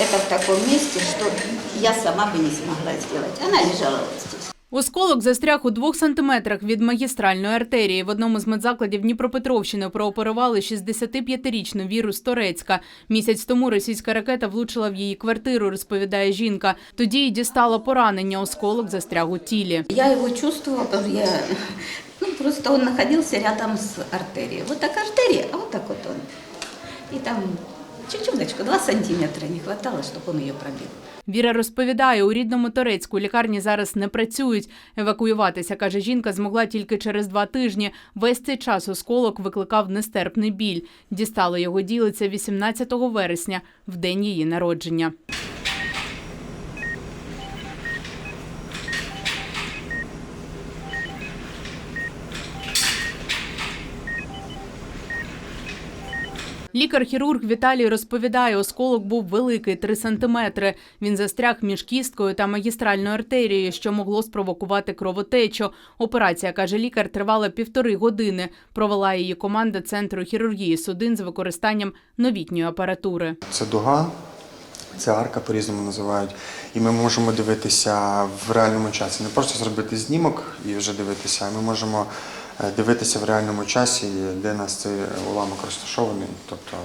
это в таком месте, что я сама бы не смогла сделать. Она лежала вот здесь. Осколок застряг у двох сантиметрах від магістральної артерії. В одному з медзакладів Дніпропетровщини прооперували 65-річну Віру з Торецька. Місяць тому російська ракета влучила в її квартиру, розповідає жінка. Тоді й дістала поранення. Осколок застряг у тілі. Я его чувствовала, я, ну, просто он находился рядом с артерией. Вот так артерия, а вот так вот он. И там чуть-чуточку, два сантиметра не хватало, щоб він її пробив. Віра розповідає, у рідному Торецьку лікарні зараз не працюють. Евакуюватися, каже жінка, змогла тільки через два тижні. Весь цей час осколок викликав нестерпний біль. Дістали його ділиця 18 вересня, в день її народження. Лікар-хірург Віталій розповідає, осколок був великий 3 сантиметри. Він застряг між кісткою та магістральною артерією, що могло спровокувати кровотечу. Операція, каже лікар, тривала півтори години. Провела її команда центру хірургії судин з використанням новітньої апаратури. Це дуга, це арка по-різному називають. І ми можемо дивитися в реальному часі. Не просто зробити знімок і вже дивитися, а ми можемо дивитися в реальному часі, де нас цей уламок розташований. Тобто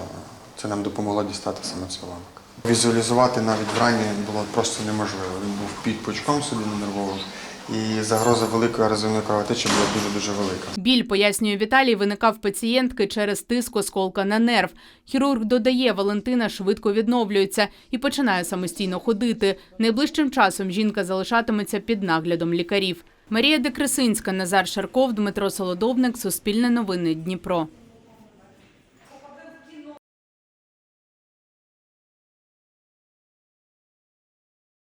це нам допомогло дістати саме цей уламок. Візуалізувати навіть врані було просто неможливо. Він був під пучком судинно-нервовим, і загроза великої ерозивної кровотечі була дуже-дуже велика. Біль, пояснює Віталій, виникав пацієнтки через тиск осколка на нерв. Хірург додає, Валентина швидко відновлюється і починає самостійно ходити. Найближчим часом жінка залишатиметься під наглядом лікарів. Марія Декресинська, Назар Шарков, Дмитро Солодовник, Суспільне новини, Дніпро.